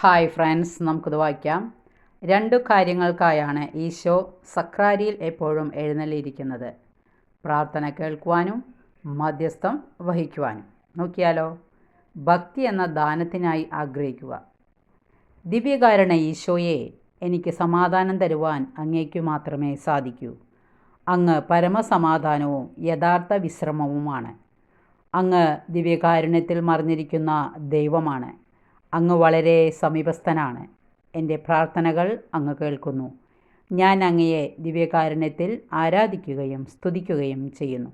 Hi friends നമുക്കിത് വായിക്കാം. രണ്ടു കാര്യങ്ങൾക്കായാണ് ഈശോ സക്രാരിയിൽ എപ്പോഴും എഴുന്നള്ളിയിരിക്കുന്നത്. പ്രാർത്ഥന കേൾക്കുവാനും മധ്യസ്ഥം വഹിക്കുവാനും. നോക്കിയാലോ? ഭക്തി എന്ന ദാനത്തിനായി ആഗ്രഹിക്കുക. ദിവ്യകാരണ ഈശോയെ എനിക്ക് സമാധാനം തരുവാൻ അങ്ങേക്കു മാത്രമേ സാധിക്കൂ. അങ്ങ് പരമസമാധാനവും യഥാർത്ഥ വിശ്രമവുമാണ്. അങ്ങ് ദിവ്യകാരുണ്യത്തിൽ മറിഞ്ഞിരിക്കുന്ന ദൈവമാണ്. അങ്ങ് വളരെ സമീപസ്ഥനാണ്. എന്റെ പ്രാർത്ഥനകൾ അങ്ങ് കേൾക്കുന്നു. ഞാൻ അങ്ങയെ ദിവ്യകാരുണ്യത്തിൽ ആരാധിക്കുകയും സ്തുതിക്കുകയും ചെയ്യുന്നു.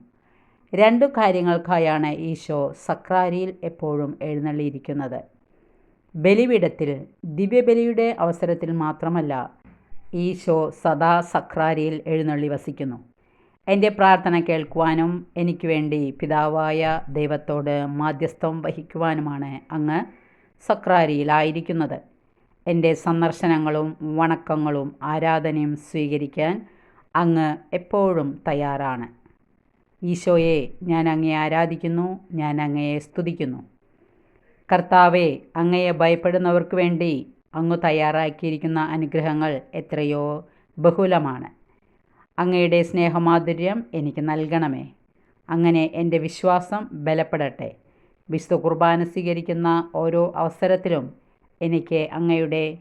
രണ്ടു കാര്യങ്ങൾക്കായാണ് ഈശോ സക്രാരിയിൽ എപ്പോഴും എഴുന്നള്ളിയിരിക്കുന്നത്. ബലിപീഠത്തിൽ ദിവ്യബലിയുടെ അവസരത്തിൽ മാത്രമല്ല ഈശോ സദാ സക്രാരിയിൽ എഴുന്നള്ളി വസിക്കുന്നു. എന്റെ പ്രാർത്ഥന കേൾക്കുവാനും എനിക്ക് വേണ്ടി പിതാവായ ദൈവത്തോട് മാധ്യസ്ഥം വഹിക്കുവാനുമാണ് അങ്ങ് സക്രാരിയിലായിരിക്കുന്നത്. എന്റെ സന്ദർശനങ്ങളും വണക്കങ്ങളും ആരാധനയും സ്വീകരിക്കാൻ അങ്ങ് എപ്പോഴും തയ്യാറാണ്. ഈശോയെ ഞാൻ അങ്ങയെ ആരാധിക്കുന്നു ഞാൻ അങ്ങയെ സ്തുതിക്കുന്നു. കർത്താവെ അങ്ങയെ ഭയപ്പെടുന്നവർക്ക് വേണ്ടി അങ്ങ് തയ്യാറാക്കിയിരിക്കുന്ന അനുഗ്രഹങ്ങൾ എത്രയോ ബഹുലമാണ്. അങ്ങയുടെ സ്നേഹമാധുര്യം എനിക്ക് നൽകണമേ. അങ്ങനെ എന്റെ വിശ്വാസം ബലപ്പെടട്ടെ. വിശുദ്ധ കുർബാന സ്വീകരിക്കുന്ന ഓരോ അവസരത്തിലും എനിക്ക് അങ്ങയുടെ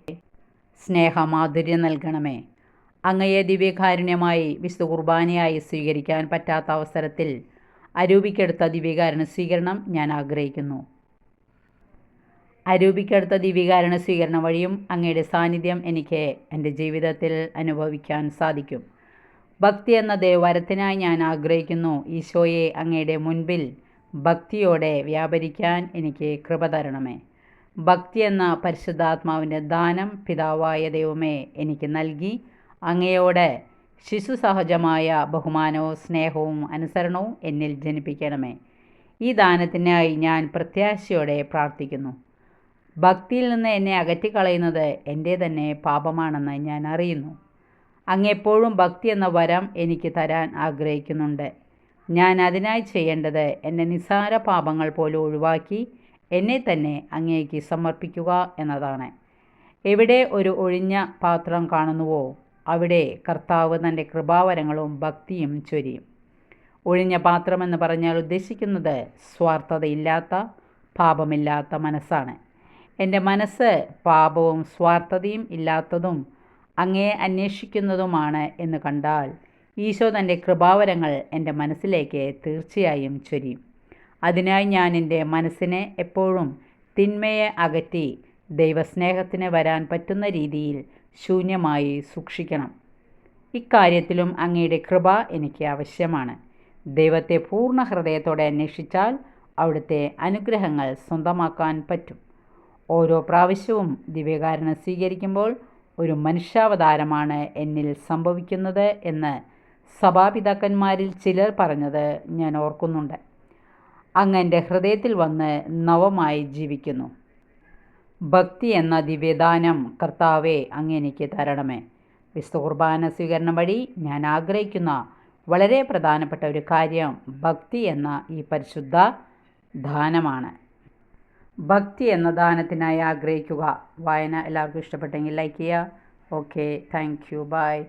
സ്നേഹമാധുര്യം നൽകണമേ. അങ്ങയെ ദിവ്യകാരുണ്യമായി വിശുദ്ധ കുർബാനയായി സ്വീകരിക്കാൻ പറ്റാത്ത അവസരത്തിൽ അരൂപിക്കെടുത്ത ദിവ്യകാരുണ്യ സ്വീകരണം ഞാൻ ആഗ്രഹിക്കുന്നു. അരൂപിക്കെടുത്ത ദിവ്യകാരുണ്യ സ്വീകരണം വഴിയും അങ്ങയുടെ സാന്നിധ്യം എനിക്ക് എന്റെ ജീവിതത്തിൽ അനുഭവിക്കാൻ സാധിക്കും. ഭക്തി എന്ന ദേവരത്തിനായി ഞാൻ ആഗ്രഹിക്കുന്നു. ഈശോയെ അങ്ങയുടെ മുൻപിൽ ഭക്തിയോടെ വ്യാപരിക്കാൻ എനിക്ക് കൃപ തരണമേ. ഭക്തി എന്ന പരിശുദ്ധാത്മാവിന്റെ ദാനം പിതാവായ ദൈവമേ എനിക്ക് നൽകി. അങ്ങയോട് ശിശു സഹജമായ ബഹുമാനവും സ്നേഹവും അനുസരണവും എന്നിൽ ജനിപ്പിക്കണമേ. ഈ ദാനത്തിനായി ഞാൻ പ്രത്യാശയോടെ പ്രാർത്ഥിക്കുന്നു. ഭക്തിയിൽ നിന്ന് എന്നെ അകറ്റിക്കളയുന്നത് എന്റെ തന്നെ പാപമാണെന്ന് ഞാൻ അറിയുന്നു. അങ്ങെപ്പോഴും ഭക്തി എന്ന വരം എനിക്ക് തരാൻ ആഗ്രഹിക്കുന്നുണ്ട്. ഞാൻ അതിനായി ചെയ്യേണ്ടത് എന്റെ നിസ്സാര പാപങ്ങൾ പോലും ഒഴിവാക്കി എന്നെ തന്നെ അങ്ങേക്ക് സമർപ്പിക്കുക എന്നതാണ്. എവിടെ ഒരു ഒഴിഞ്ഞ പാത്രം കാണുന്നുവോ അവിടെ കർത്താവ് തന്റെ കൃപാവരങ്ങളും ഭക്തിയും ചൊരിയും. ഒഴിഞ്ഞ പാത്രമെന്ന് പറഞ്ഞാൽ ഉദ്ദേശിക്കുന്നത് സ്വാർത്ഥതയില്ലാത്ത പാപമില്ലാത്ത മനസ്സാണ്. എന്റെ മനസ്സ് പാപവും സ്വാർത്ഥതയും ഇല്ലാത്തതും അങ്ങേ അന്വേഷിക്കുന്നതുമാണ് എന്ന് കണ്ടാൽ ഈശോ തന്റെ കൃപാവരങ്ങൾ എന്റെ മനസ്സിലേക്ക് തീർച്ചയായും ചൊരിയും. അതിനായി ഞാൻ എന്റെ മനസ്സിനെ എപ്പോഴും തിന്മയെ അകറ്റി ദൈവസ്നേഹത്തിന് വരാൻ പറ്റുന്ന രീതിയിൽ ശൂന്യമായി സൂക്ഷിക്കണം. ഇക്കാര്യത്തിലും അങ്ങയുടെ കൃപ എനിക്ക് ആവശ്യമാണ്. ദൈവത്തെ പൂർണ ഹൃദയത്തോടെ അന്വേഷിച്ചാൽ അവിടുത്തെ അനുഗ്രഹങ്ങൾ സ്വന്തമാക്കാൻ പറ്റും. ഓരോ പ്രാവശ്യവും ദിവ്യകാരണം സ്വീകരിക്കുമ്പോൾ ഒരു മനുഷ്യാവതാരമാണ് എന്നിൽ സംഭവിക്കുന്നത് എന്ന് സഭാപിതാക്കന്മാരിൽ ചിലർ പറഞ്ഞത് ഞാൻ ഓർക്കുന്നുണ്ട്. അങ്ങ് എന്റെ ഹൃദയത്തിൽ വന്ന് നവമായി ജീവിക്കുന്നു. ഭക്തി എന്ന ദിവ്യദാനം കർത്താവെ അങ്ങ് എനിക്ക് തരണമേ. വിശുദ്ധ കുർബാന സ്വീകരണം വഴി ഞാൻ ആഗ്രഹിക്കുന്ന വളരെ പ്രധാനപ്പെട്ട ഒരു കാര്യം ഭക്തി എന്ന ഈ പരിശുദ്ധ ദാനമാണ്. ഭക്തി എന്ന ദാനത്തിനായി ആഗ്രഹിക്കുക. വായന എല്ലാവർക്കും ഇഷ്ടപ്പെട്ടെങ്കിൽ ലൈക്ക് ചെയ്യുക. Okay thank you. ബൈ.